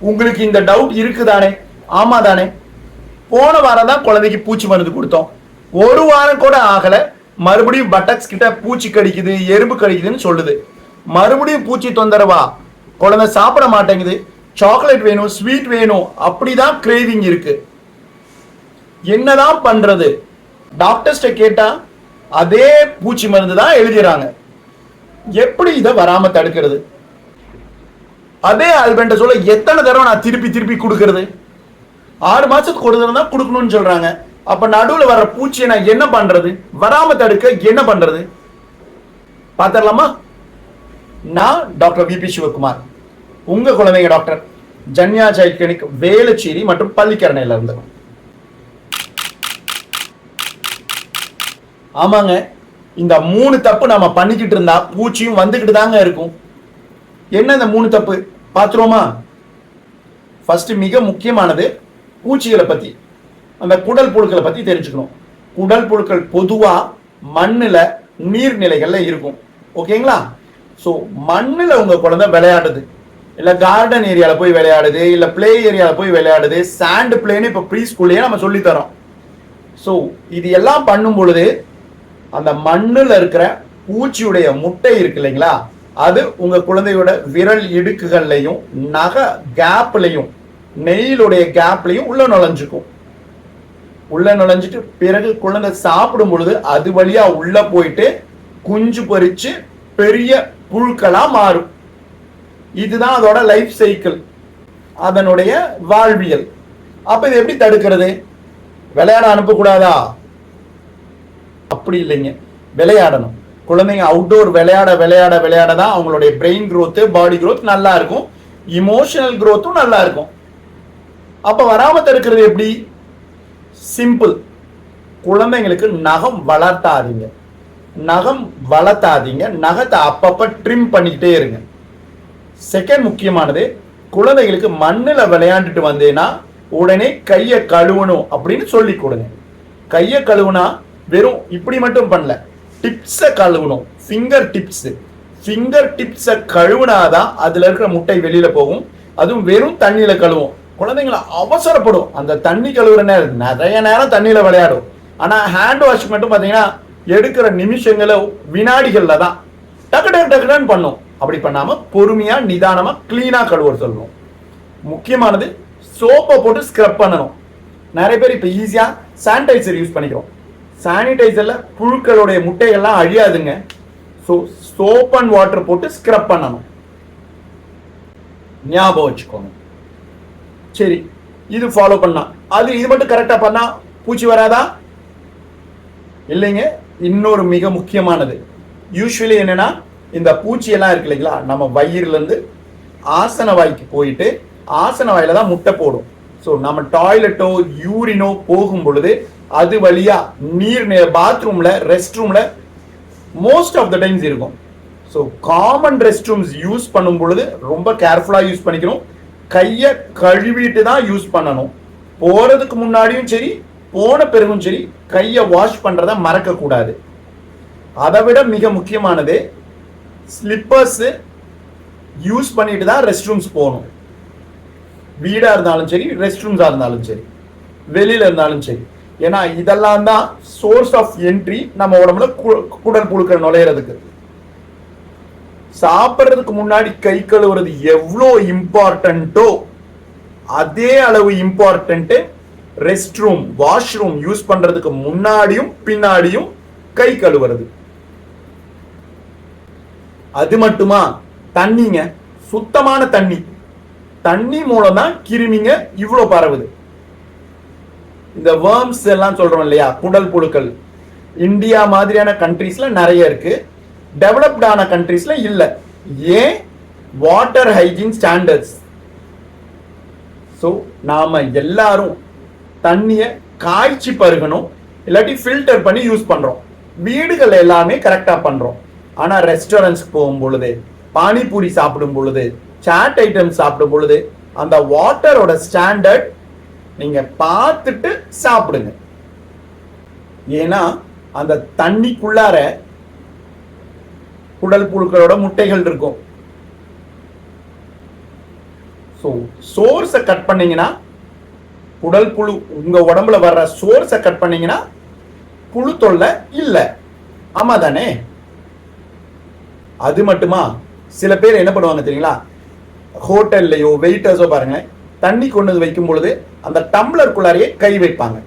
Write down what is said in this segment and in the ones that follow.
உங்களுக்கு இந்த டவுட் இருக்குதானே? ஆமா தானே போன வாரம் தான் குழந்தைக்கு பூச்சி மருந்து கொடுத்தோம். ஒரு வாரம் கூட ஆகல. மறுபடியும் பட்டக்ஸ் கிட்ட பூச்சி கடிக்குது எறும்பு கடிக்குதுன்னு சொல்லுது. மறுபடியும் பூச்சி தொந்தரவா? குழந்தை சாப்பிட மாட்டேங்குது. சாக்லேட் வேணும் ஸ்வீட் வேணும். அப்படிதான் கிரேவிங் இருக்கு. என்னதான் பண்றது? டாக்டர்ஸ்ட கேட்டா அதே பூச்சி மருந்து தான் எழுதிறாங்க. எப்படி இதை வராம தடுக்கிறது? அதே ஆல்பென்ட சொல்ல எத்தனை தடவை நான் திருப்பி திருப்பி கொடுக்கறது? ஆறு மாசத்துக்கு ஒரு தடவை தான் கொடுக்கணும்னு சொல்றாங்க. அப்ப நடுவில் வர பூச்சியை நான் என்ன பண்றது? வராம தடுக்க என்ன பண்றது? பார்த்துடலாமா நான் டாக்டர் விபி சிவகுமார். உங்க குழந்தைங்க doctor Janya child clinic Velachery மற்றும் பள்ளிக்கரணையில இருந்து. ஆமாங்க. இந்த மூணு தப்பு நம்ம பண்ணிக்கிட்டு இருந்தா பூச்சியும் வந்துக்கிட்டு தாங்க இருக்கும். என்ன இந்த மூணு தப்பு? பார்த்துருவோமா? ஃபர்ஸ்ட் மிக முக்கியமானது பூச்சிகளை பற்றி அந்த குடல் புழுக்களை பற்றி தெரிஞ்சுக்கணும். குடல் புழுக்கள் பொதுவாக மண்ணில் நீர்நிலைகளில் இருக்கும். ஓகேங்களா? ஸோ மண்ணில் உங்கள் குழந்தை விளையாடுது. இல்லை கார்டன் ஏரியாவில் போய் விளையாடுது இல்லை பிளே ஏரியாவில் போய் விளையாடுது சாண்ட் பிளேன்னு இப்போ ப்ரீ ஸ்கூல்லையே நம்ம சொல்லித்தரோம். ஸோ இது எல்லாம் பண்ணும் பொழுது அந்த மண்ணில் இருக்கிற பூச்சியுடைய முட்டை இருக்கு இல்லைங்களா? அது உங்க குழந்தையோட விரல் இடுக்குகள்லையும் நகை கேப்லையும் நெயிலுடைய கேப்லையும் உள்ள நுழைஞ்சுக்கும். உள்ள நுழைஞ்சிட்டு பிறகு குழந்தை சாப்பிடும் பொழுது அது வழியா உள்ள போயிட்டு குஞ்சு பறிச்சு பெரிய புழுக்களா மாறும். இதுதான் அதோட லைஃப் சைக்கிள் அதனுடைய வாழ்வியல். அப்ப இதை எப்படி தடுக்கிறது? விளையாட அனுப்பக்கூடாதா? அப்படி இல்லைங்க. விளையாடணும். குழந்தைங்க அவுட்டோர் விளையாட விளையாட விளையாட தான் அவங்களுடைய பிரெயின் க்ரோத்து பாடி க்ரோத் நல்லா இருக்கும் இமோஷனல் க்ரோத்தும் நல்லா இருக்கும் அப்போ வராமல் தடுக்கிறது எப்படி? சிம்பிள் குழந்தைங்களுக்கு நகம் வளர்த்தாதீங்க. நகம் வளர்த்தாதீங்க. நகத்தை அப்பப்போ ட்ரிம் பண்ணிக்கிட்டே இருங்க. செகண்ட் முக்கியமானது குழந்தைகளுக்கு மண்ணில் விளையாண்டுட்டு வந்தேன்னா உடனே கையை கழுவணும் அப்படின்னு சொல்லி கொடுங்க. கையை கழுவுனா வெறும் இப்படி மட்டும் பண்ணல. டிப்ஸை கழுவணும். ஃபிங்கர் டிப்ஸ் ஃபிங்கர் டிப்ஸை கழுவுனாதான் அதில் இருக்கிற முட்டை வெளியில் போகும். அதுவும் வெறும் தண்ணியில் கழுவும். குழந்தைங்களை அவசரப்படும். அந்த தண்ணி கழுவுற நேரம் நிறைய நேரம் தண்ணியில் விளையாடும். ஆனால் ஹேண்ட் வாஷ் மட்டும் பார்த்தீங்கன்னா எடுக்கிற நிமிஷங்களை வினாடிகளில் தான். டக்கு டக்கு டக்குன்னு பண்ணும். அப்படி பண்ணாமல் பொறுமையாக நிதானமாக க்ளீனாக கழுவ சொல்லணும். முக்கியமானது சோப்பை போட்டு ஸ்க்ரப் பண்ணணும். நிறைய பேர் இப்போ ஈஸியாக சானிடைசர் யூஸ் பண்ணிக்கிறோம். சானிடைசரில் புழுக்களுடைய முட்டைகள்லாம் அழியாதுங்க. ஸோ சோப் அண்ட் வாட்டர் போட்டு ஸ்க்ரப் பண்ணணும். ஞாபகம் வச்சுக்கோங்க. சரி இது ஃபாலோ பண்ணால் அது இது மட்டும் கரெக்டாக பண்ணால் பூச்சி வராதா? இல்லைங்க இன்னொரு மிக முக்கியமானது. யூஸ்வலி என்னன்னா இந்த பூச்சியெல்லாம் இருக்கு இல்லைங்களா நம்ம வயிறுலேருந்து ஆசன வாய்க்கு போயிட்டு ஆசன வாயில் தான் முட்டை போடும். ஸோ நம்ம டாய்லெட்டோ யூரினோ போகும் பொழுது அது வழியா நீர் பாத்ரூம்ல ரெஸ்ட் ரூம்ல மோஸ்ட் ஆஃப் த டைம்ஸ் இருக்கும். So common rest rooms use பண்ணும் பொழுது ரொம்ப கேர்ஃபுல்லாக யூஸ் பண்ணிக்கணும். கையை கழுவிட்டு தான் யூஸ் பண்ணணும். போறதுக்கு முன்னாடியும் சரி போன பிறகும் சரி கையை வாஷ் பண்றத மறக்க கூடாது அதை விட மிக முக்கியமானது ஸ்லிப்பர்ஸ் யூஸ் பண்ணிட்டு தான் ரெஸ்ட் ரூம்ஸ் போகணும். வீடாக இருந்தாலும் சரி ரெஸ்ட் ரூம்ஸாக இருந்தாலும் சரி வெளியில் இருந்தாலும் சரி. ஏன்னா இதெல்லாம் தான் சோர்ஸ் ஆஃப் என்ட்ரி நம்ம உடம்புல கு- குடல் புழுக்கள் நுழையிறதுக்கு. சாப்பிட்றதுக்கு முன்னாடி கை கழுவுறது எவ்வளோ இம்பார்ட்டண்ட்டோ அதே அளவு important rest room washroom use பண்ணுறதுக்கு முன்னாடியும் பின்னாடியும் கை கழுவுறது. அது மட்டுமா? தண்ணிங்க. சுத்தமான தண்ணி. தண்ணி மூலம் தான் கிருமிங்க இவ்வளோ பரவுது. இந்த வேர்ம்ஸ் எல்லாம் சொல்றோம் இல்லையா? குடல் புழுக்கள். இந்தியா மாதிரியான கண்ட்ரீஸ்ல நிறைய இருக்கு. டெவலப்டான கண்ட்ரீஸ்ல இல்ல. ஏன்? வாட்டர் ஹைஜீன் ஸ்டாண்டர்ட்ஸ் ஸோ நாம எல்லாரும் தண்ணியை காய்ச்சி பருகணும் இல்லாட்டி ஃபில்டர் பண்ணி யூஸ் பண்றோம். வீடுகள் எல்லாமே கரெக்டா பண்றோம். ஆனா ரெஸ்டாரண்ட்ஸ்க்கு போகும் பொழுது பானிபூரி சாப்பிடும் பொழுது சாட் ஐட்டம் சாப்பிடும் பொழுது அந்த வாட்டரோட ஸ்டாண்டர்ட் நீங்க பார்த்துட்டு சாப்பிடுங்க. ஏன்னா அந்த தண்ணிக்குள்ளார குடல் புழுக்களோட முட்டைகள் இருக்கும். ஸோ சோர்ஸை கட் பண்ணீங்கன்னா குடல் புழு உங்க உடம்புல வர்ற சோர்ஸை கட் பண்ணீங்கன்னா புழு தொல்லை இல்லை. ஆமா தானே அது மட்டுமா? சில பேர் என்ன பண்ணுவாங்க தெரியுங்களா? ஹோட்டல்லையோ வெயிட்டர்ஸோ பாருங்க தண்ணி கொண்டு வந்து வைக்கும் பொழுது அந்த டம்ளருக்குள்ளாரையே கை வைப்பாங்க.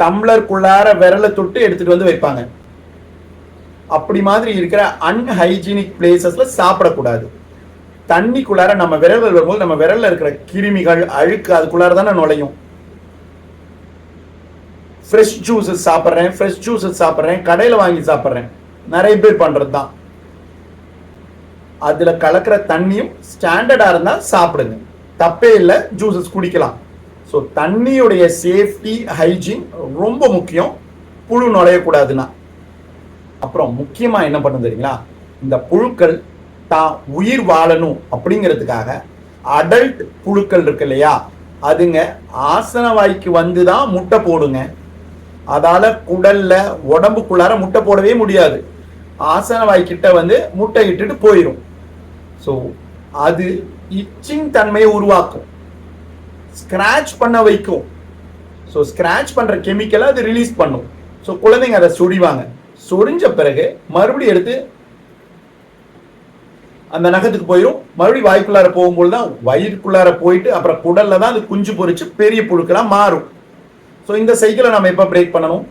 டம்ளருக்குள்ளார விரலை தொட்டு எடுத்துட்டு வந்து வைப்பாங்க. அப்படி மாதிரி இருக்கிற அன்ஹைஜீனிக் பிளேசஸ்ல சாப்பிடக்கூடாது. தண்ணிக்குள்ளார நம்ம விரல்கள் வரும்போது நம்ம விரல்ல இருக்கிற கிருமிகள் அழுக்கு அதுக்குள்ளார தானே நுழையும். ஃப்ரெஷ் ஜூஸஸ் சாப்பிட்றேன் ஃப்ரெஷ் ஜூஸஸ் சாப்பிட்றேன் கடையில் வாங்கி சாப்பிட்றேன். நிறைய பேர் பண்ணுறது தான் அதில் கலக்கிற தண்ணியும் ஸ்டாண்டர்டாக இருந்தால் சாப்பிடுங்க. தப்பே இல்லை ஜூஸஸ் குடிக்கலாம். ஸோ தண்ணியுடைய சேஃப்டி ஹைஜீன் ரொம்ப முக்கியம். புழு நுழையக்கூடாதுன்னா. அப்புறம் முக்கியமாக என்ன பண்ணும் தெரியுங்களா? இந்த புழுக்கள் தான் உயிர் வாழணும் அப்படிங்கிறதுக்காக அடல்ட் புழுக்கள் இருக்கு இல்லையா? அதுங்க ஆசனவாய்க்கு வந்து தான் முட்டை போடுங்க. அதால் குடலில் உடம்புக்குள்ளார முட்டை போடவே முடியாது. ஆசனவாய்க்கிட்ட வந்து முட்டை இட்டுட்டு போயிடும் ஸோ அது இச்சிங் தன்மையை உருவாக்கும். ஸ்க்ராட்ச் பண்ண வைக்கும். ஸோ ஸ்க்ராட்ச் பண்ணுற கெமிக்கலை அது ரிலீஸ் பண்ணும். ஸோ குழந்தைங்க அதை சொடிவாங்க சொரிஞ்ச பிறகு மறுபடியும் எடுத்து அந்த நகத்துக்கு போயிடும் மறுபடியும் வாய்க்குள்ளார போகும்போது தான் வயிற்றுக்குள்ளார போயிட்டு அப்புறம் குடலில் தான் அது குஞ்சு பொறிச்சு பெரிய புழுக்கெல்லாம் மாறும். ஸோ இந்த சைக்கிளை நம்ம எப்போ பிரேக் பண்ணணும்?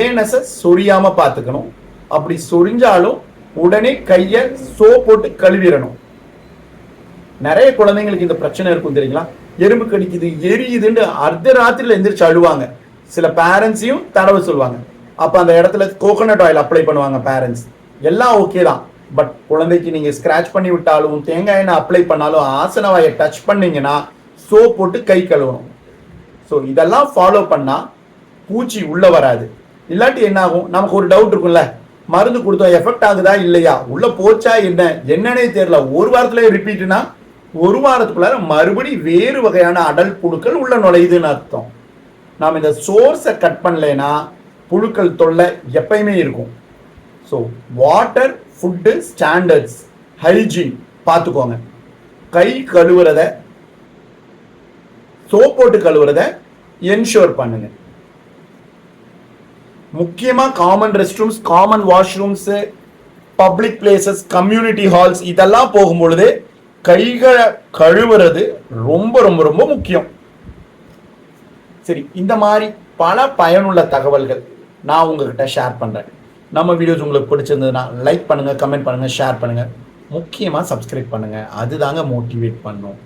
ஏனஸை சொரியாமல் பார்த்துக்கணும். அப்படி சொரிஞ்சாலும் உடனே கையை சோப் போட்டு கழுவிடணும். நிறைய குழந்தைங்களுக்கு இந்த பிரச்சனை இருக்கும் தெரியுங்களா? எறும்பு கடிக்குது எரியுதுன்னு அர்த்த ராத்திரியில் எந்திரிச்சு அழுவாங்க. சில பேரண்ட்ஸையும் தடவை சொல்லுவாங்க. அப்போ அந்த இடத்துல கோகோனட் ஆயில் அப்ளை பண்ணுவாங்க பேரண்ட்ஸ் எல்லாம் ஓகே தான். பட் குழந்தைக்கு நீங்கள் ஸ்க்ராச் பண்ணி விட்டாலும் தேங்காய் எண்ணெய் அப்ளை பண்ணாலும் ஆசனவாயை டச் பண்ணீங்கன்னா சோப் போட்டு கை கழுவணும். ஸோ இதெல்லாம் ஃபாலோ பண்ணால் பூச்சி உள்ளே வராது. இல்லாட்டி என்ன ஆகும் நமக்கு ஒரு டவுட் இருக்கும்ல. மருந்து கொடுத்தோம் எஃபெக்ட் ஆகுதா இல்லையா? உள்ளே போச்சா என்ன? என்னன்னே தெரியல. ஒரு வாரத்துல ரிப்பீட்னா ஒரு வாரத்துக்குள்ளார மறுபடி வேறு வகையான அடல் புழுக்கள் உள்ள நுழையுதுன்னு அர்த்தம். நாம் இந்த சோர்ஸை கட் பண்ணலைன்னா புழுக்கள் தொல்லை எப்பயுமே இருக்கும். So water food standards hygiene பார்த்துக்கோங்க. கை கழுவுறத சோப் போட்டு கழுவுறத என்ஷோர் பண்ணுங்க. முக்கியமாக common rest rooms common washrooms public places community halls இதெல்லாம் போகும்பொழுது கைகளை கழுவுறது ரொம்ப ரொம்ப ரொம்ப முக்கியம். சரி இந்த மாதிரி பல பயனுள்ள தகவல்கள் நான் உங்ககிட்ட ஷேர் பண்ணுறேன் நம்ம வீடியோஸ் உங்களுக்கு பிடிச்சிருந்ததுன்னா லைக் பண்ணுங்கள் கமெண்ட் பண்ணுங்கள் ஷேர் பண்ணுங்கள் முக்கியமாக சப்ஸ்கிரைப் பண்ணுங்கள் அதுதாங்க மோட்டிவேட் பண்ணும்.